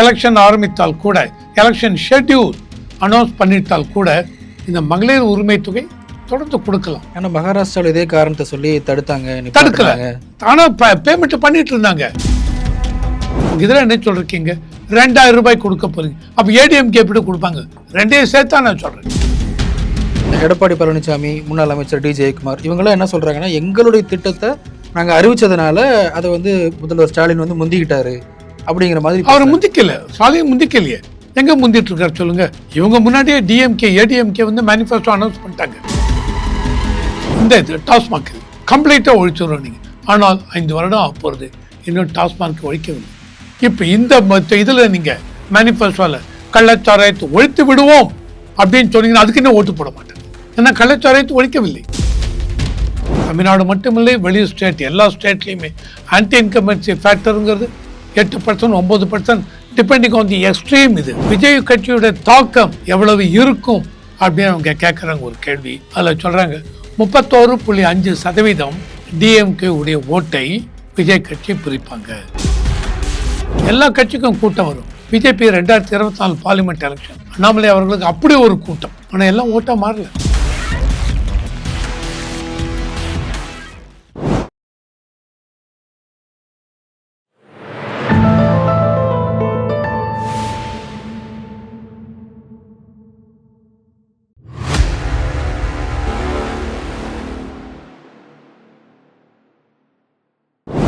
Election ஆரம்பித்தால் கூட election schedule announce பண்ணிட்டால் கூட இந்த மகளிர் உரிமை தொகை தொடர்ந்து கொடுக்கலாம். ஆனா மகாராஷ்டிராவில் இதே காரணத்தை சொல்லி தடுத்தாங்க தடுக்கல. நிப்பாட்டினாங்க. ஆனா பேமெண்ட் பண்ணிட்டு இருந்தாங்க. இதுல என்ன சொல்றீங்க? ரெண்டாயிரம் ரூபாய் கொடுக்க போறீங்க. அப்ப ஏடிஎம்கே எப்படி கொடுப்பாங்க? ரெண்டையும் சேர்த்தா நான் சொல்றேன். எடப்பாடி பழனிசாமி முன்னாள் அமைச்சர் டி. ஜெயக்குமார் இவங்கெல்லாம் என்ன சொல்றாங்கன்னா எங்களுடைய திட்டத்தை நாங்க அறிவிச்சதுனால அதை வந்து முதல்வர் ஸ்டாலின் வந்து முந்திக்கிட்டாரு. அப்படிங்கிற மாதிரி அவர் முந்திக்கல. ஸ்டாலின் முந்திக்கலையே. எங்க முந்திட்டு இருக்காரு சொல்லுங்க. இவங்க முன்னாடியே டிஎம்கே ஏடிஎம்கே வந்து மேனிஃபெஸ்டோ அனௌன்ஸ் பண்ணிட்டாங்க. இந்த இது டாஸ்மாக் கம்ப்ளீட்டா ஒழிச்சிடுறோம் நீங்க. ஆனால் ஐந்து வருடம் ஆக போறது. இன்னும் டாஸ்மாக் ஒழிக்கவில்லை. இப்போ இந்த இதுல நீங்க மேனிஃபெஸ்டோல கள்ளச்சாராயத்தை ஒழித்து விடுவோம் அப்படின்னு சொன்னீங்கன்னா அதுக்கு என்ன ஓட்டு போட மாட்டேன். ஏன்னா கள்ளச்சாராயத்தை ஒழிக்கவில்லை. தமிழ்நாடு மட்டுமில்லை வெளி ஸ்டேட் எல்லா ஸ்டேட்லேயுமே ஆன்டி இன்கம்பன்சி ஃபேக்டருங்கிறது எட்டு பர்சன்ட் ஒம்பது percent depending on the extreme இது. விஜய் கட்சியோட தாக்கம் எவ்வளவு இருக்கும் அப்படின்னு அவங்க கேட்குறாங்க ஒரு கேள்வி. அதில் சொல்கிறாங்க முப்பத்தோரு புள்ளி அஞ்சு சதவீதம் டிஎம்கே உடைய ஓட்டை விஜய் கட்சி பிரிப்பாங்க. எல்லா கட்சிக்கும் கூட்டம் வரும். பிஜேபி ரெண்டாயிரத்தி இருபத்தி நாலு பார்லிமெண்ட் எலெக்ஷன் அண்ணாமலை அவர்களுக்கு அப்படி ஒரு கூட்டம். ஆனால் எல்லாம் ஓட்டம் மாறல.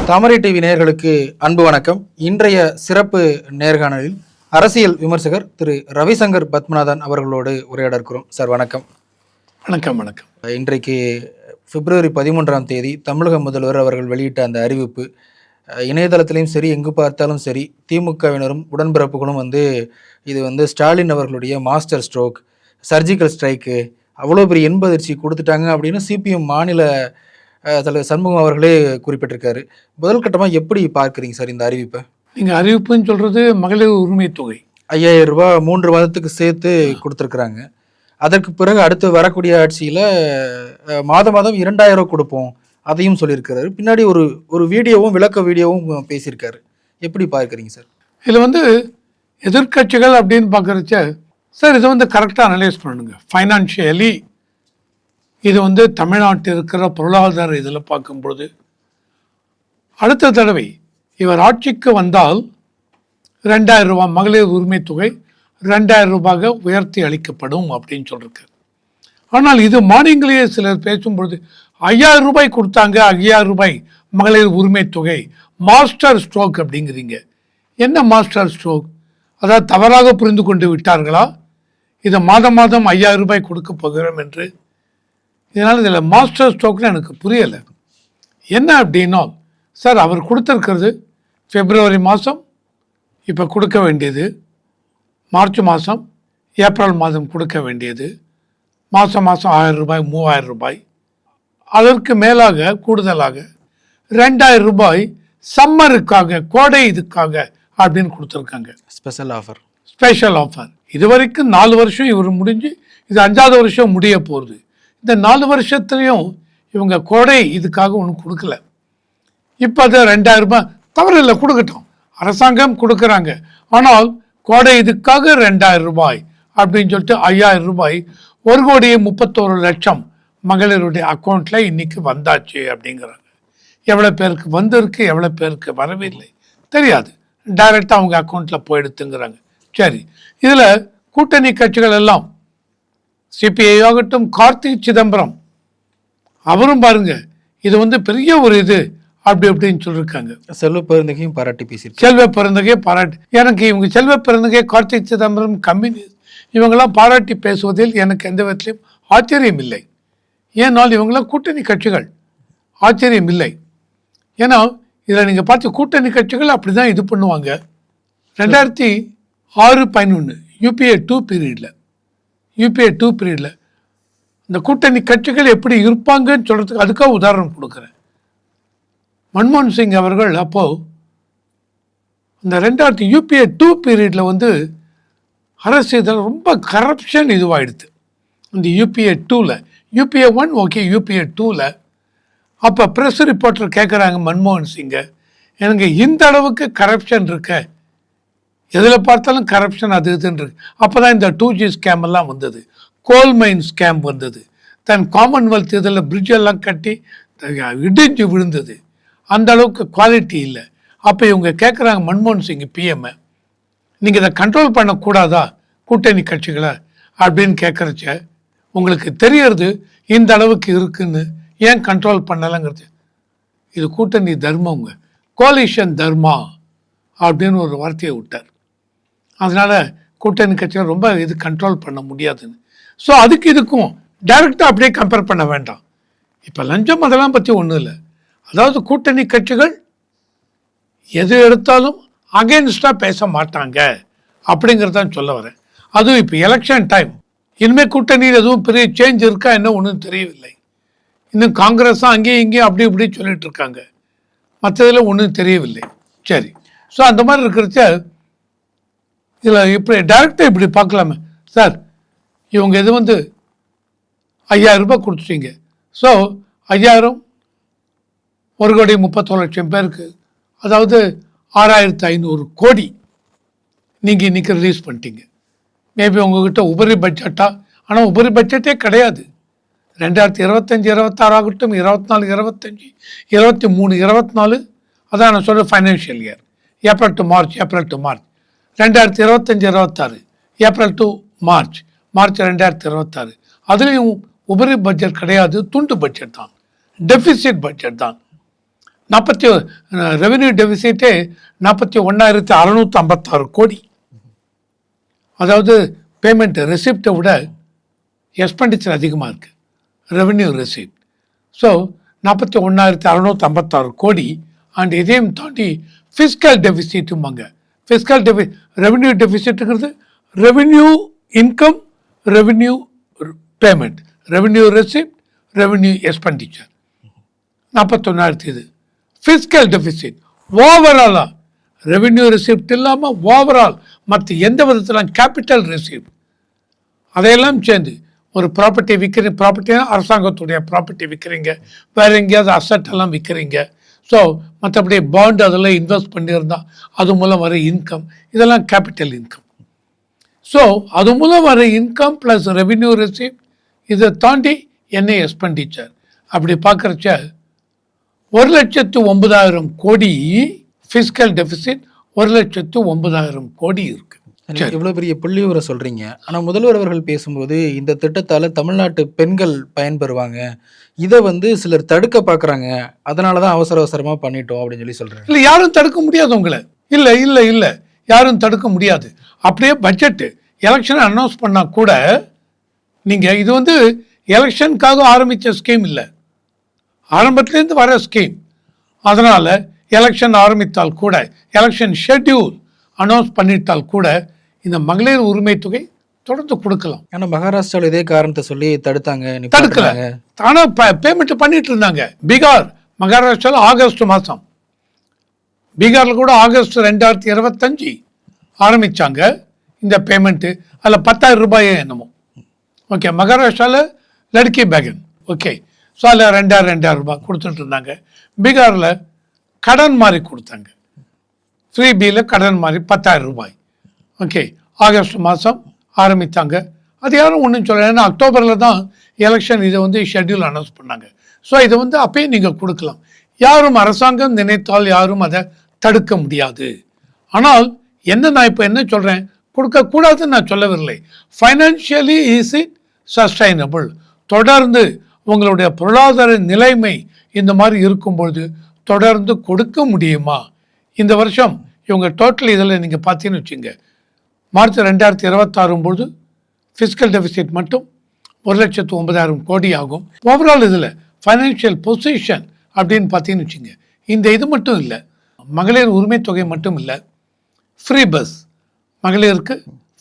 தாமரை டிவி நேயர்களுக்கு அன்பு வணக்கம். இன்றைய சிறப்பு நேர்காணலில் அரசியல் விமர்சகர் திரு ரவிசங்கர் பத்மநாதன் அவர்களோடு உரையாட இருக்கிறோம் சார் வணக்கம். வணக்கம் வணக்கம். இன்றைக்கு பிப்ரவரி பதிமூன்றாம் தேதி தமிழக முதல்வர் அவர்கள் வெளியிட்ட அந்த அறிவிப்பு இணையதளத்திலையும் சரி எங்கு பார்த்தாலும் சரி திமுகவினரும் உடன்பிறப்புகளும் வந்து இது வந்து ஸ்டாலின் அவர்களுடைய மாஸ்டர் ஸ்ட்ரோக் சர்ஜிக்கல் ஸ்ட்ரைக்கு அவ்வளோ பெரிய இன்பதிர்ச்சி கொடுத்துட்டாங்க அப்படின்னு சிபிஎம் மாநில தலைவர் சண்முகம் அவர்களே குறிப்பிட்டிருக்காரு. முதல் கட்டமாக எப்படி பார்க்குறீங்க சார் இந்த அறிவிப்பை? நீங்க அறிவிப்புன்னு சொல்றது மகளிர் உரிமை தொகை. ஐயாயிரம் ரூபாய் மூன்று மாதத்துக்கு சேர்த்து கொடுத்துருக்குறாங்க. அதற்கு பிறகு அடுத்து வரக்கூடிய ஆட்சியில் மாதம் மாதம் இரண்டாயிரம் ரூபாய் கொடுப்போம். அதையும் சொல்லியிருக்கிறாரு. பின்னாடி ஒரு ஒரு வீடியோவும் விளக்க வீடியோவும் பேசியிருக்காரு. எப்படி பார்க்குறீங்க சார்? இதுல வந்து எதிர்க்கட்சிகள் அப்படின்னு பார்க்கறச்ச சார் இதை வந்து கரெக்டாக அனலைஸ் பண்ணுங்க. ஃபைனான்ஷியலி இது வந்து தமிழ்நாட்டில் இருக்கிற பொருளாதார இதில் பார்க்கும்பொழுது அடுத்த தடவை இவர் ஆட்சிக்கு வந்தால் ரெண்டாயிரம் ரூபாய் மகளிர் உரிமை தொகை ரெண்டாயிரம் ரூபாக உயர்த்தி அளிக்கப்படும் அப்படின்னு சொல்லியிருக்காரு. ஆனால் இது மானியங்களையே சிலர் பேசும்பொழுது ஐயாயிரம் ரூபாய் கொடுத்தாங்க ஐயாயிரம் ரூபாய் மகளிர் உரிமை தொகை மாஸ்டர் ஸ்ட்ரோக் அப்படிங்கிறீங்க. என்ன மாஸ்டர் ஸ்ட்ரோக்? அதாவது தவறாக புரிந்து கொண்டு விட்டார்களா? இதை மாதம் மாதம் ஐயாயிரம் ரூபாய் கொடுக்க போகிறோம் என்று இதனால் இதில் மாஸ்டர் ஸ்ட்ரோக்னு எனக்கு புரியலை. என்ன அப்படின்னா சார் அவர் கொடுத்துருக்கிறது பிப்ரவரி மாதம் இப்போ கொடுக்க வேண்டியது. மார்ச் மாதம் ஏப்ரல் மாதம் கொடுக்க வேண்டியது. மாதம் மாதம் ஆயிரம் ரூபாய் மூவாயிரம் ரூபாய். அதற்கு மேலாக கூடுதலாக ரெண்டாயிரம் ரூபாய் சம்மருக்காக கோடை இதுக்காக அப்படின்னு கொடுத்துருக்காங்க. ஸ்பெஷல் ஆஃபர் ஸ்பெஷல் ஆஃபர் இது வரைக்கும் நாலு வருஷம் இவர் முடிஞ்சு இது அஞ்சாவது வருஷம் முடிய போகுது. இந்த நாலு வருஷத்துலையும் இவங்க கோடை இதுக்காக ஒன்றும் கொடுக்கல. இப்போ அது ரெண்டாயிரம் ரூபாய் தவறு இல்லை கொடுக்கட்டும். அரசாங்கம் கொடுக்குறாங்க. ஆனால் கோடை இதுக்காக ரெண்டாயிரம் ரூபாய் அப்படின்னு சொல்லிட்டு ஐயாயிரம் ரூபாய் ஒரு கோடி முப்பத்தோரு லட்சம் மகளிருடைய அக்கௌண்ட்டில் இன்னைக்கு வந்தாச்சு அப்படிங்கிறாங்க. எவ்வளோ பேருக்கு வந்திருக்கு எவ்வளோ பேருக்கு வரவில்லை. தெரியாது. டைரெக்டாக அவங்க அக்கௌண்ட்டில் போயிடுத்துங்கிறாங்க. சரி. இதில் கூட்டணி கட்சிகள் எல்லாம் சிபிஐ ஆகட்டும் கார்த்திக் சிதம்பரம். அவரும் பாருங்க இது வந்து பெரிய ஒரு இது அப்படி அப்படின்னு சொல்லியிருக்காங்க செல்வ பெருந்தகையும் பாராட்டி பேசியிருக்காரு செல்வ பிறந்தகை பாராட்டி எனக்கு இவங்க செல்வ பிறந்தகை கார்த்திக் சிதம்பரம் கம்யூனிஸ்ட் இவங்கெல்லாம் பாராட்டி பேசுவதில் எனக்கு எந்த விதத்திலையும் ஆச்சரியம் இல்லை. ஏனால் இவங்களாம் கூட்டணி கட்சிகள். ஆச்சரியம் இல்லை. ஏன்னா இதில் நீங்கள் பார்த்து கூட்டணி கட்சிகள் அப்படி தான் இது பண்ணுவாங்க. ரெண்டாயிரத்தி ஆறு பதினொன்று யூபிஏ டூ பீரியடில் யூபிஏ டூ பீரியடில் இந்த கூட்டணி கட்சிகள் எப்படி இருப்பாங்கன்னு சொல்கிறதுக்கு அதுக்காக உதாரணம் கொடுக்குறேன். மன்மோகன் சிங் அவர்கள் அப்போது இந்த ரெண்டாயிரத்தி யூபிஏ டூ பீரியடில் வந்து அரசு இதில் ரொம்ப கரப்ஷன் இதுவாகிடுது இந்த யூபிஏ டூவில் யூபிஏ ஒன் ஓகே யூபிஏ டூவில் அப்போ ப்ரெஸ் ரிப்போர்ட்டர் கேட்குறாங்க மன்மோகன் சிங்கை எனக்கு இந்த அளவுக்கு கரப்ஷன் இருக்க எதில் பார்த்தாலும் கரப்ஷன் அது இதுன்னு இருக்கு. அப்போ தான் இந்த டூ ஜி ஸ்கேம் எல்லாம் வந்தது. கோல் மைன் ஸ்கேம் வந்தது. தன் காமன்வெல்த் இதில் பிரிட்ஜ் எல்லாம் கட்டி இடிஞ்சு விழுந்தது. அந்த அளவுக்கு குவாலிட்டி இல்லை. அப்போ இவங்க கேட்குறாங்க மன்மோகன் சிங் பிஎம்ஐ நீங்கள் இதை கண்ட்ரோல் பண்ணக்கூடாதா? கூட்டணி கட்சிகளை? அப்படின்னு கேட்குறச்ச உங்களுக்கு தெரியறது இந்த அளவுக்கு இருக்குன்னு ஏன் கண்ட்ரோல் பண்ணலைங்கிறது. இது கூட்டணி தர்மங்க. கோலிஷன் தர்மா? அப்படின்னு ஒரு வார்த்தையை விட்டார். அதனால் கூட்டணி கட்சிகள் ரொம்ப இது கண்ட்ரோல் பண்ண முடியாதுன்னு. ஸோ அதுக்கு இதுக்கும் டைரெக்டாக அப்படியே கம்பேர் பண்ண வேண்டாம். இப்போ லஞ்சம் அதெல்லாம் பற்றி ஒன்றும் இல்லை. அதாவது கூட்டணி கட்சிகள் எது எடுத்தாலும் அகேன்ஸ்டாக பேச மாட்டாங்க அப்படிங்கிறதான் சொல்ல வரேன். அதுவும் இப்போ எலெக்ஷன் டைம் இனிமேல் கூட்டணியில் எதுவும் பெரிய சேஞ்ச் இருக்கா என்ன ஒன்றும் தெரியவில்லை. இன்னும் காங்கிரஸும் அங்கேயும் இங்கேயும் அப்படி இப்படி சொல்லிட்டு இருக்காங்க. மற்றதில் ஒன்றும் தெரியவில்லை. சரி. ஸோ அந்த மாதிரி இருக்கிறச்ச இதில் இப்படி டைரெக்டாக இப்படி பார்க்கலாமே. சார் இவங்க இது வந்து ஐயாயிரம் ரூபாய் கொடுத்துட்டீங்க. ஸோ ஐயாயிரம் ஒரு கோடி முப்பத்தொரு லட்சம் பேருக்கு அதாவது ஆறாயிரத்து ஐநூறு கோடி நீங்கள் இன்றைக்கி ரிலீஸ் பண்ணிட்டீங்க. மேபி உங்ககிட்ட உபரி பட்ஜெட்டாக ஆனால் உபரி பட்ஜெட்டே கிடையாது. ரெண்டாயிரத்தி இருபத்தஞ்சி இருபத்தாறு ஆகட்டும் இருபத்தி நாலு இருபத்தஞ்சி இருபத்தி மூணு இருபத்தி நாலு அதான் நான் சொல்கிறேன் financial year April to March April to March ரெண்டாயிரத்தி இருபத்தஞ்சி இருபத்தாறு ஏப்ரல் டு மார்ச். மார்ச் ரெண்டாயிரத்தி இருபத்தாறு. அதுலேயும் உபரி பட்ஜெட் கிடையாது துண்டு பட்ஜெட் தான். டெபிசிட் பட்ஜெட் தான். நாற்பத்தி ரெவென்யூ டெபிசிட்டே நாற்பத்தி ஒன்றாயிரத்தி அறநூற்றி ஐம்பத்தாறு கோடி. அதாவது பேமெண்ட் ரெசிப்டை விட எக்ஸ்பெண்டிச்சர் அதிகமாக இருக்குது ரெவென்யூ ரெசிப்ட் ஸோ நாற்பத்தி ஒன்றாயிரத்தி அறநூற்றி ஐம்பத்தாறு கோடி. அண்ட் இதையும் தாண்டி ஃபிஸ்கல் டெபிசிட்டும்பாங்க ஃபிஸ்கல் டெபி revenue டெபிசிட்டுங்கிறது revenue income revenue payment revenue receipt revenue expenditure நாற்பத்தொன்னாயிரத்தி இது. ஃபிஸ்கல் டெபிசிட் ஓவராலாக ரெவென்யூ ரெசிப்ட் இல்லாமல் ஓவரால் மற்ற எந்த விதத்திலும் கேபிட்டல் ரெசிப்ட் அதையெல்லாம் சேர்ந்து ஒரு ப்ராப்பர்ட்டி விற்கிற ப்ராப்பர்ட்டினா அரசாங்கத்துடைய ப்ராப்பர்ட்டி விற்கிறீங்க வேறு எங்கேயாவது அசட் எல்லாம் விற்கிறீங்க ஸோ மற்றபடி பாண்ட் அதெல்லாம் இன்வெஸ்ட் பண்ணியிருந்தா அது மூலம் வர இன்கம் இதெல்லாம் கேபிட்டல் இன்கம் ஸோ அது மூலம் வர இன்கம் ப்ளஸ் ரெவின்யூ ரிசீவ் இதை தாண்டி என்ன எக்ஸ்பெண்டிச்சர் அப்படி பார்க்குறச்ச ஒரு லட்சத்து ஒன்பதாயிரம் கோடி ஃபிஸ்கல் டெபிசிட் ஒரு லட்சத்து ஒன்பதாயிரம் கோடி இருக்குது நீங்க இவ்வளவு பெரிய புள்ளிவிவரம் சொல்றீங்க. ஆனா முதல்வர் அவர்கள் பேசும்போது இந்த திட்டத்தால தமிழ்நாட்டு பெண்கள் பயன்பெறுவாங்க. இதை வந்து சிலர் தடுக்க பாக்குறாங்க. அதனாலதான் அவசர அவசரமா பண்ணிட்டோம் அப்படின்னு சொல்லி சொல்றாங்க. இல்லை யாரும் தடுக்க முடியாது உங்களை. இல்லை இல்லை இல்லை. யாரும் தடுக்க முடியாது. அப்படியே பட்ஜெட்டு எலெக்ஷன் அனௌன்ஸ் பண்ணால் கூட நீங்கள் இது வந்து எலெக்ஷனுக்காக ஆரம்பித்த ஸ்கீம் இல்லை. ஆரம்பத்துலேருந்து வர ஸ்கீம் அதனால் எலெக்ஷன் ஆரம்பித்தால் கூட எலெக்ஷன் ஷெட்யூல் அனௌன்ஸ் பண்ணிட்டால் கூட இந்த மகளிர் உரிமை தொகை தொடர்ந்து கொடுக்கலாம். ஆனா மகாராஷ்டிராவில் இதே காரணத்தை சொல்லி தடுத்தாங்க தடுக்கல. தானா பேமெண்ட் பண்ணிட்டு இருந்தாங்க. பீகார் மகாராஷ்டிராவில் ஆகஸ்ட் மாதம் பீகாரில் கூட ஆகஸ்ட் ரெண்டாயிரத்தி இருபத்தஞ்சி ஆரம்பிச்சாங்க இந்த பேமெண்ட்டு அதில் பத்தாயிரம் ரூபாயே என்னமோ. ஓகே மகாராஷ்டிராவில் லடுக்கி பேகன். ஓகே ஸோ அதில் ரெண்டாயிரம் ரெண்டாயிரம் ரூபாய் கொடுத்துட்டு இருந்தாங்க. பீகாரில் கடன் மாதிரி கொடுத்தாங்க. ஃப்ரீ பியில் கடன் மாதிரி பத்தாயிரம் ரூபாய். ஓகே ஆகஸ்ட் மாதம் ஆரம்பித்தாங்க. அது யாரும் ஒன்றும் சொல்லலை. ஏன்னா அக்டோபரில் தான் எலெக்ஷன் இதை வந்து ஷெட்யூல் அனௌன்ஸ் பண்ணாங்க. ஸோ இதை வந்து அப்பயே நீங்கள் கொடுக்கலாம். யாரும் அரசாங்கம் நினைத்தால் யாரும் அதை தடுக்க முடியாது. ஆனால் என்ன நான் இப்போ என்ன சொல்கிறேன் கொடுக்கக்கூடாதுன்னு நான் சொல்லவில்லை. ஃபைனான்ஷியலி இஸ் இட் சஸ்டைனபிள் தொடர்ந்து உங்களுடைய பொருளாதார நிலைமை இந்த மாதிரி இருக்கும்பொழுது தொடர்ந்து கொடுக்க முடியுமா? இந்த வருஷம் இவங்க டோட்டல் இதில் நீங்கள் பார்த்தீங்கன்னு வச்சுங்க. மார்ச் ரெண்டாயிரத்தி இருபத்தாறும் பொழுது ஃபிஸ்கல் டெபிசிட் மட்டும் ஒரு லட்சத்து ஒன்பதாயிரம் கோடி ஆகும் ஓவரால் இதில் ஃபைனான்ஷியல் பொசிஷன் அப்படின்னு பார்த்தீங்கன்னு வச்சுங்க இந்த இது மட்டும் இல்லை மகளிர் உரிமை தொகை மட்டும் இல்லை ஃப்ரீ பஸ் மகளிருக்கு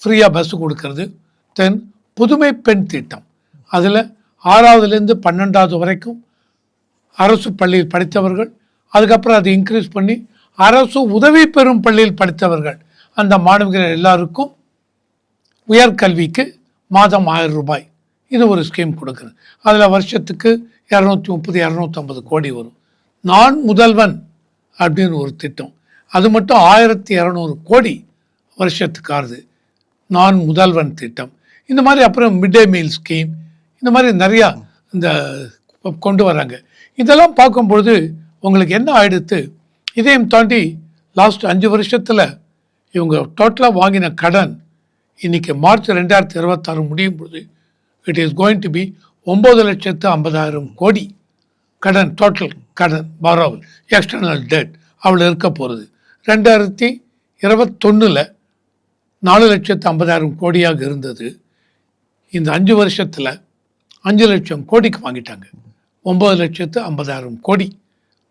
ஃப்ரீயாக பஸ் கொடுக்கறது. தென் புதுமை பெண் திட்டம் அதில் ஆறாவதுலேருந்து பன்னெண்டாவது வரைக்கும் அரசு பள்ளியில் படித்தவர்கள் அதுக்கப்புறம் அதை இன்க்ரீஸ் பண்ணி அரசு உதவி பெறும் பள்ளியில் படித்தவர்கள் அந்த மாணவிகள் எல்லாருக்கும் உயர்கல்விக்கு மாதம் ஆயிரம் ரூபாய். இது ஒரு ஸ்கீம் கொடுக்குறது அதில் வருஷத்துக்கு இரநூத்தி முப்பது இரநூத்தம்பது கோடி வரும். நான் முதல்வன் அப்படின்னு ஒரு திட்டம். அது மட்டும் ஆயிரத்தி இரநூறு கோடி வருஷத்துக்கு ஆறுது நான் முதல்வன் திட்டம். இந்த மாதிரி அப்புறம் மிட் டே மீல் ஸ்கீம் இந்த மாதிரி நிறையா இந்த கொண்டு வராங்க. இதெல்லாம் பார்க்கும்பொழுது உங்களுக்கு என்ன ஆயிடுத்து இதையும் தாண்டி லாஸ்ட் அஞ்சு வருஷத்தில் இவங்க டோட்டலாக வாங்கின கடன் இன்றைக்கி மார்ச் ரெண்டாயிரத்தி இருபத்தாறு முடியும் பொழுது it is going to be ஒம்பது லட்சத்து ஐம்பதாயிரம் கோடி கடன் டோட்டல் கடன் பாரோவல் எக்ஸ்டர்னல் டெட் அவள் இருக்க போகிறது ரெண்டாயிரத்தி இருபத்தொன்னில் நாலு லட்சத்து ஐம்பதாயிரம் கோடியாக இருந்தது. இந்த அஞ்சு வருஷத்தில் அஞ்சு லட்சம் கோடிக்கு வாங்கிட்டாங்க. ஒம்பது லட்சத்து ஐம்பதாயிரம் கோடி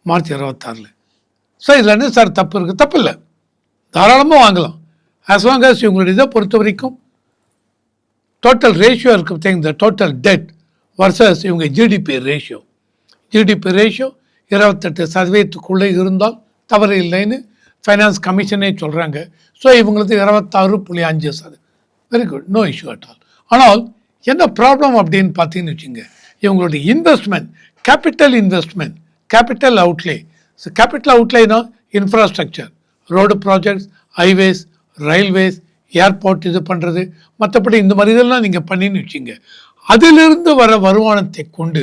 மார்ச் இருபத்தாறில். சார் இதில் என்ன சார் தப்பு இருக்குது தப்பு இல்லை. தாராளமாக வாங்கலாம். ஆஸ் லாங் அஸ் இவங்களுடைய இதை பொறுத்த வரைக்கும் டோட்டல் ரேஷியோ இருக்கு thank the total debt versus இவங்க ஜிடிபி ரேஷியோ ஜிடிபி ரேஷியோ இருபத்தெட்டு சதவீதத்துக்குள்ளே இருந்தால் தவறு இல்லைன்னு ஃபைனான்ஸ் கமிஷனே சொல்கிறாங்க ஸோ இவங்களுக்கு இருபத்தாறு புள்ளி அஞ்சு சதவீதம். Very good no issue at all ஆனால் என்ன ப்ராப்ளம் அப்படின்னு பார்த்தீங்கன்னு வச்சுங்க இவங்களுடைய investment capital investment capital outlay so capital அவுட்லேனா infrastructure road projects highways railways airport இது பண்ணுறது மற்றபடி இந்த மாதிரி இதெல்லாம் நீங்கள் பண்ணின்னு வச்சுங்க. அதிலிருந்து வர வருமானத்தை கொண்டு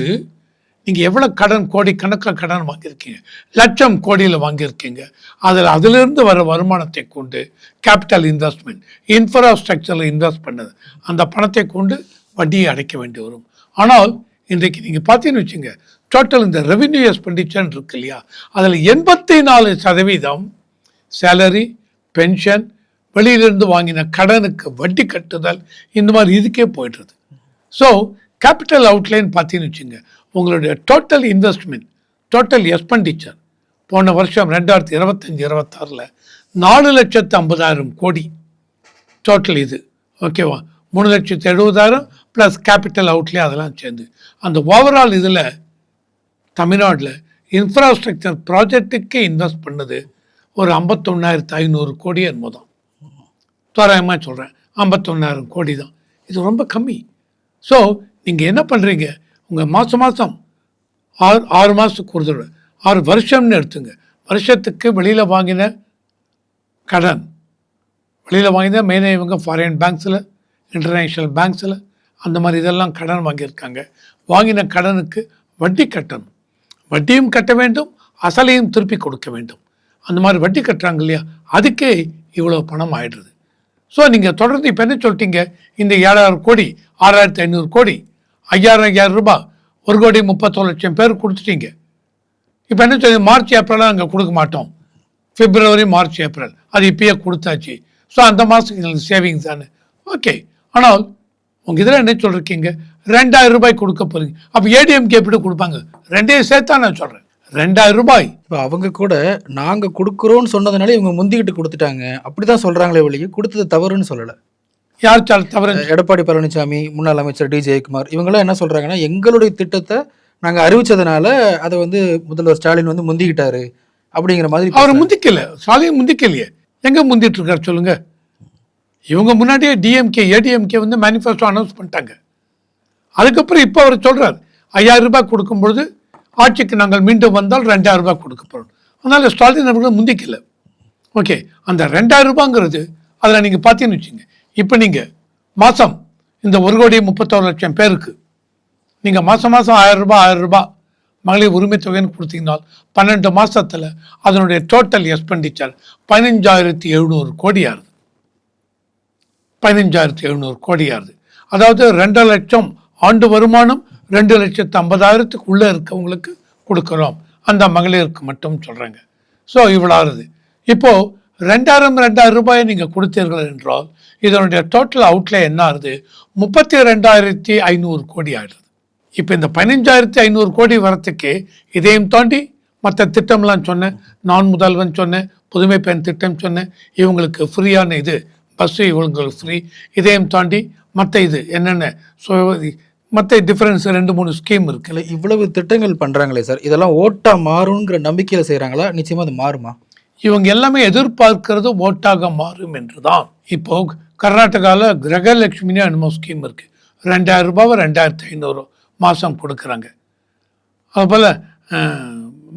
நீங்கள் எவ்வளோ கடன் கோடி கணக்கில் கடன் வாங்கியிருக்கீங்க? லட்சம் கோடியில் வாங்கியிருக்கீங்க. அதில் அதிலிருந்து வர வருமானத்தை கொண்டு கேபிட்டல் இன்வெஸ்ட்மெண்ட் இன்ஃப்ராஸ்ட்ரக்சரில் இன்வெஸ்ட் பண்ணது. அந்த பணத்தை கொண்டு வட்டியை அடைக்க வேண்டி வரும். ஆனால் இன்றைக்கு நீங்கள் பார்த்தீங்கன்னு வச்சுங்க டோட்டல் இந்த ரெவென்யூ எக்ஸ்பெண்டிச்சர் இருக்கு இல்லையா? அதில் எண்பத்தி நாலு சதவீதம் சேலரி பென்ஷன் வெளியிலிருந்து வாங்கின கடனுக்கு வட்டி கட்டுதல் இந்த மாதிரி இதுக்கே போயிடுறது ஸோ கேபிட்டல் அவுட்லைன் பார்த்தீங்கன்னு வச்சுங்க உங்களுடைய டோட்டல் இன்வெஸ்ட்மெண்ட் டோட்டல் எக்ஸ்பெண்டிச்சர் போன வருஷம் ரெண்டாயிரத்தி இருபத்தஞ்சி இருபத்தாறில் நாலு லட்சத்து ஐம்பதாயிரம் கோடி டோட்டல் இது. ஓகேவா மூணு லட்சத்து எழுபதாயிரம் ப்ளஸ் கேபிட்டல் அவுட்லே அதெல்லாம் சேர்ந்து. அந்த ஓவரால் இதில் தமிழ்நாட்டில் இன்ஃப்ராஸ்ட்ரக்சர் ப்ராஜெக்ட்டுக்கே இன்வெஸ்ட் பண்ணது ஒரு ஐம்பத்தொன்னாயிரத்து ஐநூறு கோடி என்னமோ தான் தோராயமாக சொல்கிறேன் ஐம்பத்தொன்னாயிரம் கோடி தான் இது ரொம்ப கம்மி. ஸோ நீங்கள் என்ன பண்ணுறீங்க உங்கள் மாதம் மாதம் ஆறு ஆறு மாதத்துக்கு ஒரு தடவை ஆறு வருஷம்னு எடுத்துங்க. வருஷத்துக்கு வெளியில் வாங்கின கடன் வெளியில் வாங்கின மெயினாக இவங்க ஃபாரின் பேங்க்ஸில் இன்டர்நேஷ்னல் பேங்க்ஸில் அந்த மாதிரி இதெல்லாம் கடன் வாங்கியிருக்காங்க. வாங்கின கடனுக்கு வட்டி கட்டணும். வட்டியும் கட்ட வேண்டும் அசலையும் திருப்பி கொடுக்க வேண்டும். அந்த மாதிரி வட்டி கட்டுறாங்க இல்லையா? அதுக்கே இவ்வளோ பணம் ஆயிடுறது ஸோ நீங்கள் தொடர்ந்து இப்போ என்ன சொல்லிட்டீங்க? இந்த ஏழாயிரம் கோடி ஆறாயிரத்தி ஐநூறு கோடி ஐயாயிரம் ஐயாயிரம் ரூபாய் ஒரு கோடி முப்பத்தொரு லட்சம் பேர் கொடுத்துட்டீங்க. இப்போ என்ன சொல்லி மார்ச் ஏப்ரலாக நாங்கள் கொடுக்க மாட்டோம். February March April. அது இப்பயே கொடுத்தாச்சு. ஸோ அந்த மாதத்துக்கு எங்களுக்கு சேவிங்ஸ் தானே. ஓகே ஆனால் உங்கள் இதில் என்ன சொல்லிருக்கீங்க? ரெண்டாயிரம் ரூபாய் கொடுக்க போறீங்க. அப்போ ஏடிஎம்கே எப்படி கொடுப்பாங்க? ரெண்டையும் சேர்த்தா நான் சொல்கிறேன் ரெண்டாயிரம் ரூபாய். இப்போ அவங்க கூட நாங்க கொடுக்குறோம்னு சொன்னதுனால இவங்க முந்திக்கிட்டு கொடுத்துட்டாங்க. அப்படிதான் சொல்றாங்களே ஒழிய கொடுத்தது தவறுன்னு சொல்லல. யார் தவறு எடப்பாடி பழனிசாமி முன்னாள் அமைச்சர் டி. ஜெயக்குமார் இவங்கெல்லாம் என்ன சொல்றாங்கன்னா எங்களுடைய திட்டத்தை நாங்க அறிவிச்சதுனால அதை வந்து முதல்வர் ஸ்டாலின் வந்து முந்திக்கிட்டாரு அப்படிங்கிற மாதிரி அவர். முந்திக்கல. ஸ்டாலின் முந்திக்கலையே. எங்க முந்திட்டு இருக்காரு சொல்லுங்க? இவங்க முன்னாடியே டிஎம்கே ஏடிஎம்கே வந்து மேனிஃபெஸ்டோ அனௌன்ஸ் பண்ணிட்டாங்க. அதுக்கப்புறம் இப்போ அவர் சொல்றார் ஐயாயிரம் ரூபாய் கொடுக்கும் பொழுது ஆட்சிக்கு நாங்கள் மீண்டும் வந்தால் ரெண்டாயிரம் ரூபாய் கொடுக்க போகிறோம் அதனால் ஸ்டாலின் அவர்கள் முந்திக்கல. ஓகே அந்த ரெண்டாயிரம் ரூபாங்கிறது அதில் நீங்கள் பார்த்தீங்கன்னு வச்சுங்க. இப்போ நீங்கள் மாதம் இந்த ஒரு கோடி முப்பத்தோரு லட்சம் பேருக்கு நீங்கள் மாதம் மாதம் ஆயிரம் ரூபாய் ஆயிரம் ரூபாய் மகளிர் உரிமை தொகைன்னு கொடுத்தீங்கன்னா பன்னெண்டு மாதத்தில் அதனுடைய டோட்டல் எக்ஸ்பெண்டிச்சர் பதினஞ்சாயிரத்தி எழுநூறு கோடியாகுது பதினஞ்சாயிரத்தி எழுநூறு கோடியாகுது அதாவது ரெண்டு லட்சம் ஆண்டு வருமானம் ரெண்டு லட்சத்து ஐம்பதாயிரத்துக்கு உள்ளே இருக்கவங்களுக்கு கொடுக்குறோம். அந்த மகளிருக்கு மட்டும் சொல்கிறாங்க ஸோ இவ்வளோ ஆகுது இப்போது ரெண்டாயிரம் ரெண்டாயிரம் ரூபாயை நீங்கள் கொடுத்தீர்கள் என்றால் இதனுடைய டோட்டல் அவுட்லே என்ன ஆகுது? முப்பத்தி ரெண்டாயிரத்தி ஐநூறு கோடி ஆகிடுது இப்போ இந்த பதினஞ்சாயிரத்தி ஐநூறு கோடி வரத்துக்கு இதையும் தாண்டி மற்ற திட்டம்லாம் சொன்னேன். நான் முதல்வன் சொன்னேன் புதுமை பெண் திட்டம் சொன்னேன். இவங்களுக்கு ஃப்ரீயான இது பஸ்ஸு இவங்களுக்கு ஃப்ரீ. இதையும் தாண்டி மற்ற இது என்னென்ன? ஸோ மற்ற டிஃப்ரென்ஸ் ரெண்டு மூணு ஸ்கீம் இருக்கு. இல்ல இவ்வளவு திட்டங்கள் பண்றாங்களே சார் இதெல்லாம் ஓட்டா மாறுங்கிற நம்பிக்கையில செய்றாங்களா? நிச்சயமா அது மாறுமா? இவங்க எல்லாமே எதிர்பார்க்கிறது ஓட்டாக மாறும் என்று தான் இப்போ கர்நாடகாவில் கிரகலட்சுமினு என்னமோ ஸ்கீம் இருக்கு. ரெண்டாயிரம் ரூபாவை ரெண்டாயிரத்தி ஐநூறு மாதம் கொடுக்குறாங்க. அதுபோல்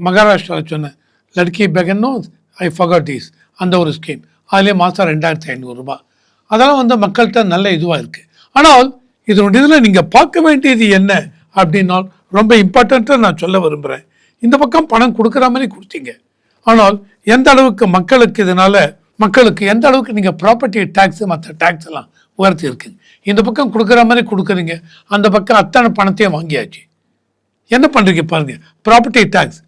மகாராஷ்டிராவில் சொன்ன லட்கி பெகன்னும் ஐ ஃபகட் தீஸ் அந்த ஒரு ஸ்கீம் அதுலேயே மாதம் ரெண்டாயிரத்தி ஐநூறுரூபா அதெல்லாம் வந்து மக்கள்கிட்ட நல்ல இதுவாக இருக்குது ஆனால் இதனுடைய இதில் நீங்கள் பார்க்க வேண்டியது என்ன அப்படின்னால் ரொம்ப இம்பார்ட்டண்ட்டாக நான் சொல்ல விரும்புகிறேன். இந்த பக்கம் பணம் கொடுக்குற மாதிரி கொடுத்தீங்க. ஆனால் எந்த அளவுக்கு மக்களுக்கு இதனால் மக்களுக்கு எந்த அளவுக்கு நீங்கள் ப்ராப்பர்ட்டி டேக்ஸு மற்ற டேக்ஸ் எல்லாம் உயர்த்தி இருக்குங்க. இந்த பக்கம் கொடுக்குற மாதிரி கொடுக்குறீங்க. அந்த பக்கம் அத்தனை பணத்தையும் வாங்கியாச்சு. என்ன பண்ணுறீங்க பாருங்கள் ப்ராப்பர்ட்டி டேக்ஸ்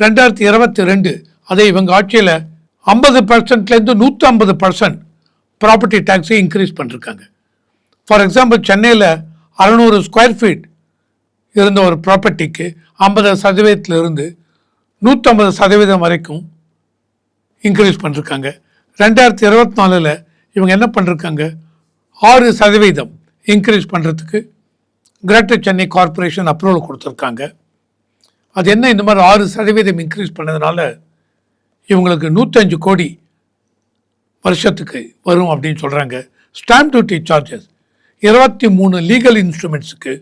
ரெண்டாயிரத்தி இருபத்தி ரெண்டு அதை இவங்க ஆட்சியில் ஐம்பது பர்சன்ட்லேருந்து நூற்றி ஐம்பது பர்சன்ட் ப்ராப்பர்ட்டி டேக்ஸை இன்க்ரீஸ் பண்ணிருக்காங்க. ஃபார் எக்ஸாம்பிள் சென்னையில் அறநூறு ஸ்கொயர் ஃபீட் இருந்த ஒரு ப்ராப்பர்ட்டிக்கு ஐம்பது சதவீதத்திலிருந்து நூற்றம்பது சதவீதம் வரைக்கும் இன்க்ரீஸ் பண்ணிருக்காங்க. ரெண்டாயிரத்தி இருபத்தி நாலில் இவங்க என்ன பண்ணிருக்காங்க? ஆறு சதவீதம் இன்க்ரீஸ் பண்ணுறதுக்கு கிரேட்டர் சென்னை கார்ப்பரேஷன் அப்ரூவல் கொடுத்துருக்காங்க. அது என்ன? இந்த மாதிரி ஆறு சதவீதம் இன்க்ரீஸ் பண்ணதுனால இவங்களுக்கு நூற்றஞ்சு கோடி வருஷத்துக்கு வரும் அப்படின்னு சொல்கிறாங்க ஸ்டாம்ப் டியூட்டி சார்ஜஸ் இருபத்தி மூணு லீகல் இன்ஸ்ட்ருமெண்ட்ஸுக்கு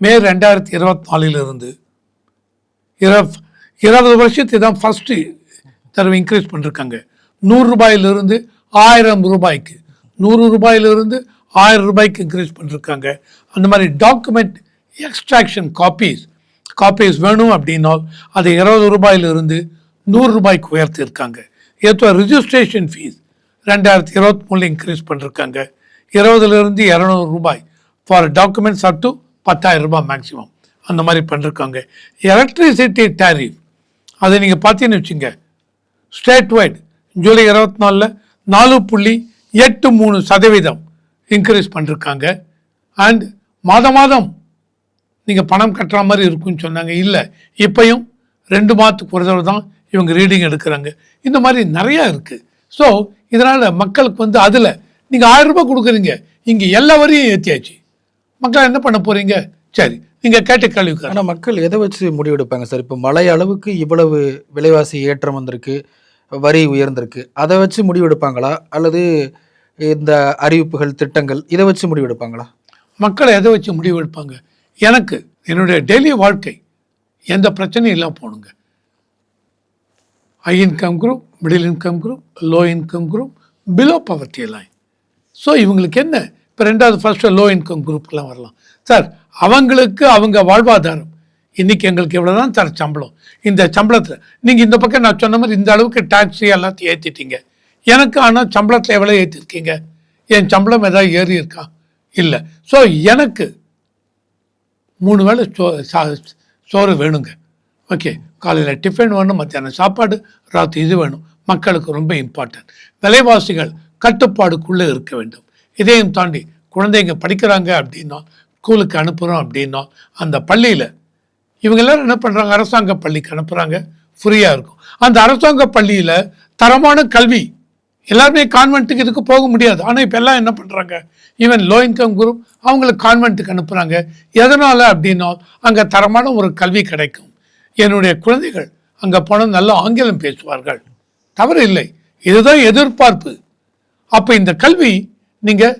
மே ரெண்டாயிரத்தி இருபத்தி நாலிலிருந்து இருப இருபது வருஷத்துக்கு தான் ஃபஸ்ட்டு தடவை இன்க்ரீஸ் பண்ணிருக்காங்க. நூறு ரூபாயிலிருந்து ஆயிரம் ரூபாய்க்கு. நூறு ரூபாயிலிருந்து ஆயிரம் ரூபாய்க்கு இன்க்ரீஸ் பண்ணிருக்காங்க. அந்த மாதிரி டாக்குமெண்ட் எக்ஸ்ட்ராக்ஷன் காப்பீஸ் காப்பீஸ் வேணும் அப்படின்னால் அதை இருபது ரூபாயிலிருந்து நூறு ரூபாய்க்கு உயர்த்தியிருக்காங்க. ஏற்ற ரிஜிஸ்ட்ரேஷன் ஃபீஸ் ரெண்டாயிரத்தி இருபத்தி மூணில் இன்க்ரீஸ் பண்ணிருக்காங்க. இருபதுலேருந்து இரநூறு ரூபாய் ஃபார் டாக்குமெண்ட்ஸ் அப் டு பத்தாயிரம் ரூபாய் மேக்ஸிமம் அந்த மாதிரி பண்ணிருக்காங்க. எலக்ட்ரிசிட்டி டேரிஃப் அதை நீங்கள் பார்த்தீங்கன்னு வச்சுங்க. ஸ்டேட் வைட் ஜூலை இருபத்தி நாலில் நாலு புள்ளி எட்டு மூணு சதவீதம் இன்க்ரீஸ் பண்ணிருக்காங்க. அண்ட் மாதம் மாதம் நீங்கள் பணம் கட்டுற மாதிரி இருக்குன்னு சொன்னாங்க. இல்லை இப்பையும் ரெண்டு மாதத்துக்கு ஒரு தடவை தான் இவங்க ரீடிங் எடுக்கிறாங்க. இந்த மாதிரி நிறையா இருக்குது ஸோ இதனால் மக்களுக்கு வந்து அதில் நீங்கள் ஆயிரம் ரூபாய் கொடுக்குறீங்க. இங்கே எல்லா வரையும் ஏற்றியாச்சு மக்கள் என்ன பண்ண போகிறீங்க சரி நீங்கள் கேட்ட கேள்விக்கார ஆனால் மக்கள் எதை வச்சு முடிவெடுப்பாங்க சார்? இப்போ மழை அளவுக்கு இவ்வளவு விலைவாசி ஏற்றம் வந்திருக்கு வரி உயர்ந்திருக்கு. அதை வச்சு முடிவெடுப்பாங்களா? அல்லது இந்த அறிவிப்புகள் திட்டங்கள் இதை வச்சு முடிவெடுப்பாங்களா? மக்கள் எதை வச்சு முடிவு எடுப்பாங்க எனக்கு என்னுடைய டெய்லி வாழ்க்கை எந்த பிரச்சனையும் இல்லாமல் போகணுங்க high income group middle income group low income group below poverty line so இவங்களுக்கு என்ன? இப்போ ரெண்டாவது ஃபர்ஸ்ட்டு லோ இன்கம் குரூப்லாம் வரலாம். சார் அவங்களுக்கு அவங்க வாழ்வாதாரம். இன்றைக்கி எங்களுக்கு இவ்வளோ தான் சார் சம்பளம். இந்த சம்பளத்தில் நீங்கள் இந்த பக்கம் நான் சொன்ன மாதிரி இந்த அளவுக்கு டாக்ஸி எல்லாத்தையும் ஏற்றிட்டீங்க எனக்கு ஆனால் சம்பளத்தில் எவ்வளோ ஏற்றிருக்கீங்க என் சம்பளம் ஏதாவது ஏறி இருக்கா? இல்லை. ஸோ எனக்கு மூணு வேளை சோ சா- சோறு வேணுங்க. ஓகே காலையில் டிஃபன் வேணும் மத்தியானம் சாப்பாடு ராத்திரி இது வேணும். மக்களுக்கு ரொம்ப இம்பார்ட்டன்ட் விலைவாசிகள் கட்டுப்பாடுக்குள்ளே இருக்க வேண்டும். இதையும் தாண்டி குழந்தைங்க படிக்கிறாங்க அப்படின்னா ஸ்கூலுக்கு அனுப்புகிறோம் அப்படின்னா அந்த பள்ளியில் இவங்க எல்லாரும் என்ன பண்ணுறாங்க அரசாங்க பள்ளிக்கு அனுப்புகிறாங்க ஃப்ரீயாக இருக்கும். அந்த அரசாங்க பள்ளியில் தரமான கல்வி எல்லாருமே கான்வென்ட்டுக்கு இதுக்கு போக முடியாது. ஆனால் இப்போ எல்லாம் என்ன பண்ணுறாங்க ஈவன் லோ இன்கம் குரூப் அவங்கள கான்வென்ட்டுக்கு அனுப்புகிறாங்க எதனால் அப்படின்னா அங்கே தரமான ஒரு கல்வி கிடைக்கும். என்னுடைய குழந்தைகள் அங்கே போனால் நல்ல ஆங்கிலம் பேசுவார்கள். தவறு இல்லை. இதுதான் எதிர்பார்ப்பு. அப்போ இந்த கல்வி நீங்கள்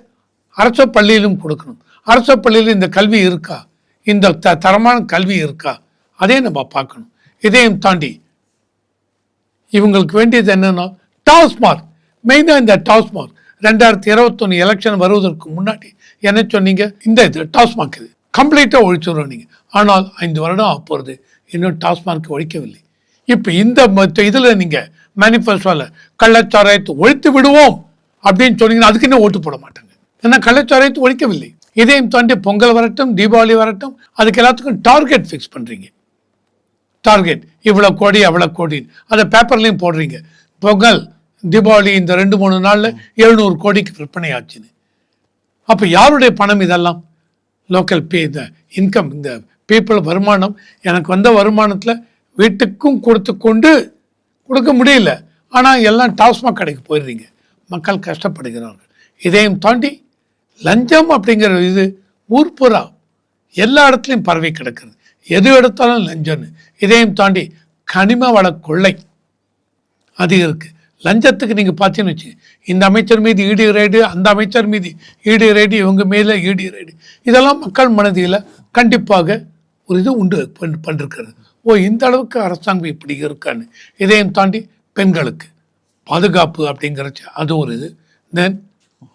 அரச பள்ளியிலும் கொடுக்கணும். அரச பள்ளியில் இந்த கல்வி இருக்கா? இந்த த தரமான கல்வி இருக்கா? அதே நம்ம பார்க்கணும். இதையும் தாண்டி இவங்களுக்கு வேண்டியது என்னென்னா டாஸ்மார்க் மெயினாக இந்த டாஸ்மார்க் ரெண்டாயிரத்தி இருபத்தொன்று எலெக்ஷன் வருவதற்கு முன்னாடி என்ன சொன்னீங்க? இந்த இது டாஸ்மார்க் இது. கம்ப்ளீட்டாக ஒழிச்சுடுறோம் நீங்கள் ஆனால் ஐந்து வருடம் அப்போது இன்னும் டாஸ்மார்க் ஒழிக்கவில்லை. இப்போ இந்த இதில் நீங்கள் மேனிஃபெஸ்டோவில் கள்ளச்சாராயத்தை ஒழித்து விடுவோம். அப்படின்னு சொன்னீங்கன்னா அதுக்கு என்ன ஓட்டு போட மாட்டாங்க. ஏன்னா கள்ளச்சாராயத்தை ஒழிக்கவில்லை. இதையும் தாண்டி பொங்கல் வரட்டும் தீபாவளி வரட்டும் அதுக்கு எல்லாத்துக்கும் டார்கெட் ஃபிக்ஸ் பண்ணுறீங்க டார்கெட் இவ்வளோ கோடி அவ்வளோ கோடின்னு. அதை பேப்பர்லேயும் போடுறீங்க. பொங்கல் தீபாவளி இந்த ரெண்டு மூணு நாளில் எழுநூறு கோடிக்கு விற்பனை ஆச்சுன்னு. அப்போ யாருடைய பணம் இதெல்லாம்? லோக்கல் பே இந்த இன்கம் இந்த பீப்புள் வருமானம். எனக்கு வந்த வருமானத்தில் வீட்டுக்கும் கொடுத்து கொண்டு கொடுக்க முடியல. ஆனால் எல்லாம் டாஸ்மாக் கடைக்கு போயிடுறீங்க. மக்கள் கஷ்டப்படுகிறார்கள். இதையும் தாண்டி லஞ்சம் அப்படிங்கிற இது ஊர்புறா எல்லா இடத்துலையும் பரவி கிடக்கிறது எது எடுத்தாலும் லஞ்சம்னு. இதையும் தாண்டி கனிம வள கொள்ளை அது இருக்கு. லஞ்சத்துக்கு நீங்கள் பார்த்தீங்கன்னு வச்சு இந்த அமைச்சர் மீது ஈடு ரைடு அந்த அமைச்சர் மீது ஈடு ரைடு இவங்க மேலே ஈடி ரைடு இதெல்லாம் மக்கள் மனதில் கண்டிப்பாக ஒரு இது உண்டு பண் பண்ணிருக்கிறது ஓ இந்த அளவுக்கு அரசாங்கம் இப்படி இருக்கான்னு. இதையும் தாண்டி பெண்களுக்கு பாதுகாப்பு அப்படிங்கிறச்சு அது ஒரு இது. தென்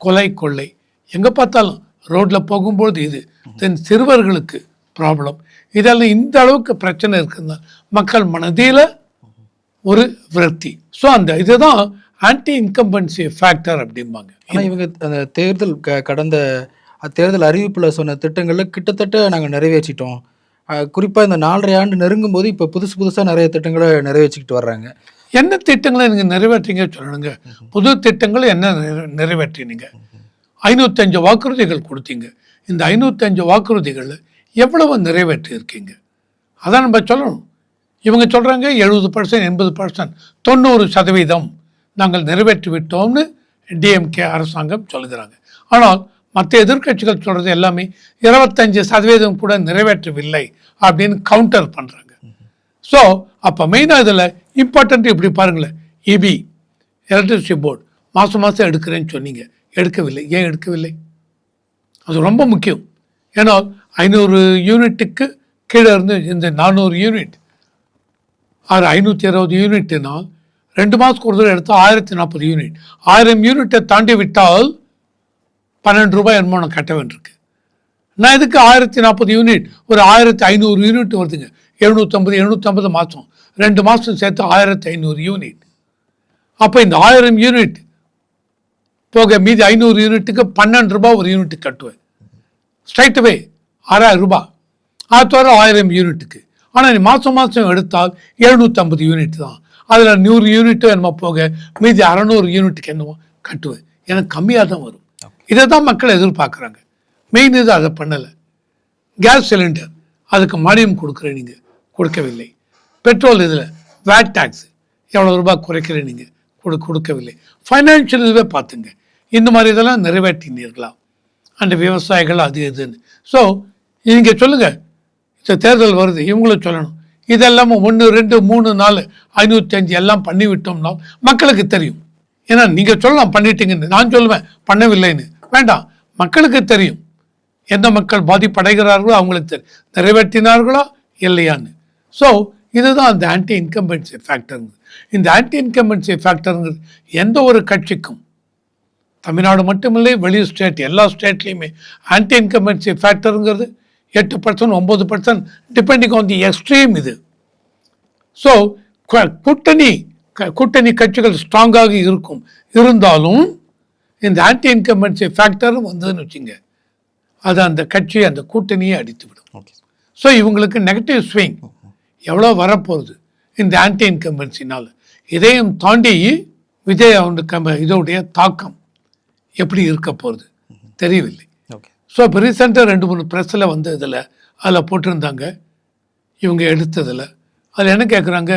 கொலை கொள்ளை. எங்கே பார்த்தாலும் ரோட்டில் போகும்போது இது. தென் சிறுவர்களுக்கு ப்ராப்ளம் இதெல்லாம் இந்த அளவுக்கு பிரச்சனை இருக்குதுன்னா மக்கள் மனதில் ஒரு விரக்தி. ஸோ அந்த இதுதான் ஆன்டி இன்கம்பன்சி ஃபேக்டர் அப்படிம்பாங்க. ஆனால் இவங்க அந்த தேர்தல் க கடந்த தேர்தல் அறிவிப்பில் சொன்ன திட்டங்களில் கிட்டத்தட்ட நாங்கள் நிறைவேற்றிட்டோம். குறிப்பாக இந்த நாலரை ஆண்டு நெருங்கும் போது இப்போ புதுசு புதுசாக நிறைய திட்டங்களை நிறைவேற்றிக்கிட்டு வர்றாங்க. என்ன திட்டங்களை நீங்கள் நிறைவேற்றீங்க சொல்லணுங்க. புது திட்டங்களை என்ன நிறைவே- நிறைவேற்றினீங்க? ஐநூற்றஞ்சு வாக்குறுதிகள் கொடுத்தீங்க. இந்த ஐநூற்றஞ்சு வாக்குறுதிகளில் எவ்வளவு நிறைவேற்றி இருக்கீங்க அதான் நம்ம சொல்லணும். இவங்க சொல்கிறாங்க எழுபது பர்சன்ட் எண்பது பர்சன்ட் தொண்ணூறு சதவீதம் நாங்கள் நிறைவேற்றி விட்டோம்னு டிஎம்கே அரசாங்கம் சொல்லுகிறாங்க. ஆனால் மற்ற எதிர்க்கட்சிகள் சொல்கிறது எல்லாமே இருபத்தஞ்சு சதவீதம் கூட நிறைவேற்றவில்லை அப்படின்னு கவுண்டர் பண்ணுறாங்க ஸோ அப்போ மெயினாக இதில் இம்பார்ட்டன்ட் இப்படி பாருங்களேன். இபி எலக்ட்ரிசிட்டி போர்டு மாதம் மாதம் எடுக்கிறேன்னு சொன்னீங்க. எடுக்கவில்லை. ஏன் எடுக்கவில்லை? அது ரொம்ப முக்கியம். ஏன்னா ஐநூறு யூனிட்டுக்கு கீழே இருந்து இந்த நானூறு யூனிட் ஆறு ஐநூற்றி அறுபது யூனிட்னால் ரெண்டு மாதத்துக்கு ஒரு தடவை எடுத்தால் ஆயிரத்தி நாற்பது யூனிட். ஆயிரம் யூனிட்டை தாண்டி விட்டால் பன்னெண்டு ரூபாய் என்னமோ நான் கட்ட வேண்டியிருக்கு. நான் இதுக்கு ஆயிரத்தி நாற்பது யூனிட்? ஒரு ஆயிரத்தி ஐநூறு யூனிட் வருதுங்க. எழுநூற்றம்பது எழுநூற்றம்பது மாதம் ரெண்டு மாதம் சேர்த்து ஆயிரத்தி ஐநூறு யூனிட். அப்போ இந்த ஆயிரம் யூனிட் போக மீதி ஐநூறு யூனிட்டுக்கு பன்னெண்டு ரூபாய் ஒரு யூனிட் கட்டுவேன். ஸ்ட்ரைட்டவே ஆறாயிரம் ரூபாய். ஆயிரத்தி தவிர ஆயிரம் யூனிட்டுக்கு. ஆனால் நீ மாதம் மாதம் எடுத்தால் எழுநூற்றம்பது யூனிட் தான். அதில் நூறு யூனிட்டும் என்னமோ போக மீதி அறநூறு யூனிட்டுக்கு என்னமோ கட்டுவேன். எனக்கு கம்மியாக தான் வரும். இதை தான் மக்கள் எதிர்பார்க்குறாங்க. மெயின் இது அதை பண்ணலை. Gas cylinder. அதுக்கு மானியம் கொடுக்குறேன் நீங்கள் கொடுக்கவில்லை. பெட்ரோல் இதில் வேட் டேக்ஸ் எவ்வளோ ரூபாய் குறைக்கிறேன் நீங்கள் கொடு கொடுக்கவில்லை. ஃபைனான்ஷியல் இதுவே பார்த்துங்க. இந்த மாதிரி இதெல்லாம் நிறைவேற்றினீர்களா அந்த விவசாயிகள் அது இதுன்னு. ஸோ நீங்கள் சொல்லுங்கள் இந்த தேர்தல் வருது இவங்களும் சொல்லணும். இதெல்லாம் ஒன்று ரெண்டு மூணு நாலு ஐநூற்றி அஞ்சு எல்லாம் பண்ணிவிட்டோம்னா மக்களுக்கு தெரியும். ஏன்னா நீங்கள் சொல்லலாம் பண்ணிட்டீங்கன்னு. நான் சொல்லுவேன் பண்ணவில்லைன்னு. வேண்டாம் மக்களுக்கு தெரியும். எந்த மக்கள் பாதிப்படைகிறார்களோ அவங்களுக்கு தெரியும். நிறைவேற்றினார்களா? இல்லையான்னு. ஸோ இதுதான் அந்த ஆன்டி இன்கம்பன்சி ஃபேக்டருங்கிறது இந்த ஆன்டி இன்கம்பன்சி ஃபேக்டருங்கிறது எந்த ஒரு கட்சிக்கும் தமிழ்நாடு மட்டுமில்லை வெளி ஸ்டேட் எல்லா ஸ்டேட்லேயுமே ஆன்டி இன்கம்பன்சி ஃபேக்டருங்கிறது எட்டு பர்சன்ட் ஒம்பது percent depending on the extreme இது. ஸோ கூட்டணி கூட்டணி கட்சிகள் ஸ்ட்ராங்காக இருக்கும். இருந்தாலும் இந்த ஆன்டி இன்கம்பன்சி ஃபேக்டரும் வந்ததுன்னு வச்சுங்க அது அந்த கட்சி அந்த கூட்டணியை அடித்து விடும் ஸோ இவங்களுக்கு நெகட்டிவ் ஸ்விங் எவ்வளோ வரப்போகுது இந்த ஆன்டி இன்கம்பன்சினால் இதையும் தாண்டி விஜய் அவனுக்கு இதோடைய தாக்கம் எப்படி இருக்க போகிறது தெரியவில்லை. ஓகே. ஸோ இப்போ ரீசெண்டாக ரெண்டு மூணு ப்ரெஸ்ஸில் வந்து இதில் அதில் போட்டிருந்தாங்க. இவங்க எடுத்ததில். அதில் என்ன கேட்குறாங்க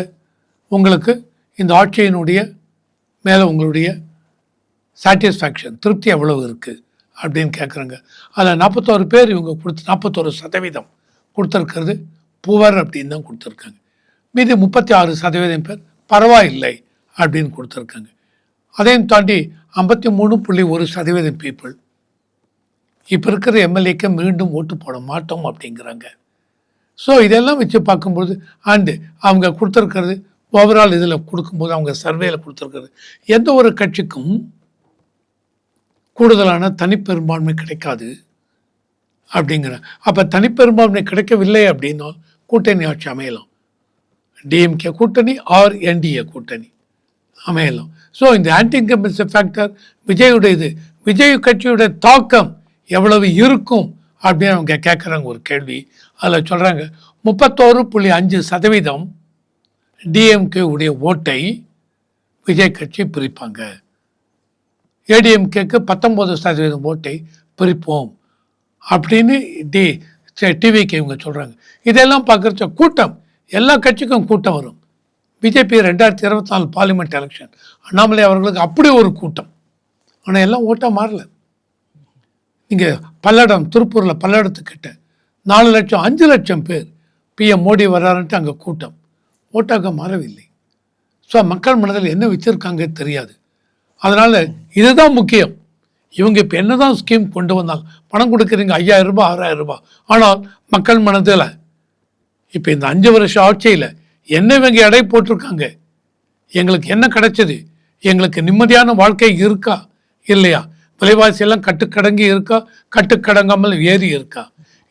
உங்களுக்கு இந்த ஆட்சியினுடைய மேலே உங்களுடைய சாட்டிஸ்ஃபேக்ஷன் திருப்தி எவ்வளவு இருக்குது அப்படின்னு கேட்குறாங்க அதில் நாற்பத்தோரு பேர் இவங்க கொடுத்து நாற்பத்தோரு சதவீதம் கொடுத்துருக்கிறது புவர் அப்படின்னு தான் கொடுத்துருக்காங்க. மீதி முப்பத்தி ஆறு சதவீதம் பேர் பரவாயில்லை அப்படின்னு கொடுத்துருக்காங்க. அதையும் தாண்டி ஐம்பத்தி மூணு புள்ளி ஒரு சதவீதம் பீப்புள் இப்போ இருக்கிற எம்எல்ஏக்கு மீண்டும் ஓட்டு போட மாட்டோம் அப்படிங்கிறாங்க. ஸோ இதெல்லாம் வச்சு பார்க்கும்போது அண்டு அவங்க கொடுத்துருக்கிறது ஓவரால் இதில் கொடுக்கும்போது அவங்க சர்வேல கொடுத்துருக்கிறது எந்த ஒரு கட்சிக்கும் கூடுதலான தனிப்பெரும்பான்மை கிடைக்காது அப்படிங்கிற. அப்போ தனிப்பெரும்பான்மை கிடைக்கவில்லை அப்படின்னால் கூட்டணி ஆட்சி அமையலாம். டிஎம்கே கூட்டணி ஆர் என்டிஏ கூட்டணி அமையலாம். ஸோ இந்த ஆன்டி இன்கம்பன்சி ஃபேக்டர் விஜயுடைய இது விஜய் கட்சியுடைய தாக்கம் எவ்வளவு இருக்கும் அப்படின்னு அவங்க கேட்குறாங்க ஒரு கேள்வி. அதில் சொல்கிறாங்க முப்பத்தோரு புள்ளி அஞ்சு சதவீதம் டிஎம்கே உடைய ஓட்டை விஜய் கட்சி பிரிப்பாங்க. ஏடிஎம்கேக்கு பத்தொம்போது சதவீதம் ஓட்டை பிரிப்போம் அப்படின்னு டி டிவிக்கு இவங்க சொல்கிறாங்க இதெல்லாம் பார்க்குறச்ச கூட்டம் எல்லா கட்சிக்கும் கூட்டம் வரும். பிஜேபி ரெண்டாயிரத்தி இருபத்தி நாலு பார்லிமெண்ட் எலெக்ஷன் அண்ணாமலை அவர்களுக்கு அப்படி ஒரு கூட்டம். ஆனால் எல்லாம் ஓட்டாக மாறல. நீங்கள் பல்லடம் திருப்பூரில் பல்லடத்துக்கிட்ட நாலு லட்சம் அஞ்சு லட்சம் பேர் பிஎம் மோடி வர்றாருன்ட்டு அங்கே கூட்டம். ஓட்டாக மாறவில்லை. ஸோ மக்கள் மனதில் என்ன வச்சுருக்காங்க தெரியாது. அதனால் இதுதான் முக்கியம். இவங்க இப்போ என்ன தான் ஸ்கீம் கொண்டு வந்தாங்க பணம் கொடுக்குறீங்க ஐயாயிரம் ரூபாய் ஆறாயிரம் ரூபாய். ஆனால் மக்கள் மனதில் இப்போ இந்த அஞ்சு வருஷம் ஆட்சியில் என்ன இவங்க எடை போட்டிருக்காங்க? எங்களுக்கு என்ன கிடைச்சது? எங்களுக்கு நிம்மதியான வாழ்க்கை இருக்கா? இல்லையா? விலைவாசி எல்லாம் கட்டுக்கடங்கி இருக்கா? கட்டுக்கடங்காமல் ஏறி இருக்கா?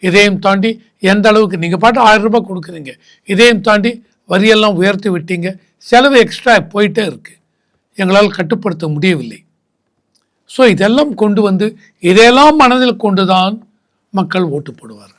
இதையும் தாண்டி எந்த அளவுக்கு நீங்கள் பாட்டு ஆயிரம் ரூபாய் கொடுக்குறீங்க? இதையும் தாண்டி வரியெல்லாம் உயர்த்தி விட்டீங்க. செலவு எக்ஸ்ட்ரா போயிட்டே இருக்குது எங்களால் கட்டுப்படுத்த முடியவில்லை. ஸோ இதெல்லாம் கொண்டு வந்து இதையெல்லாம் மனதில் கொண்டு தான் மக்கள் ஓட்டு போடுவார்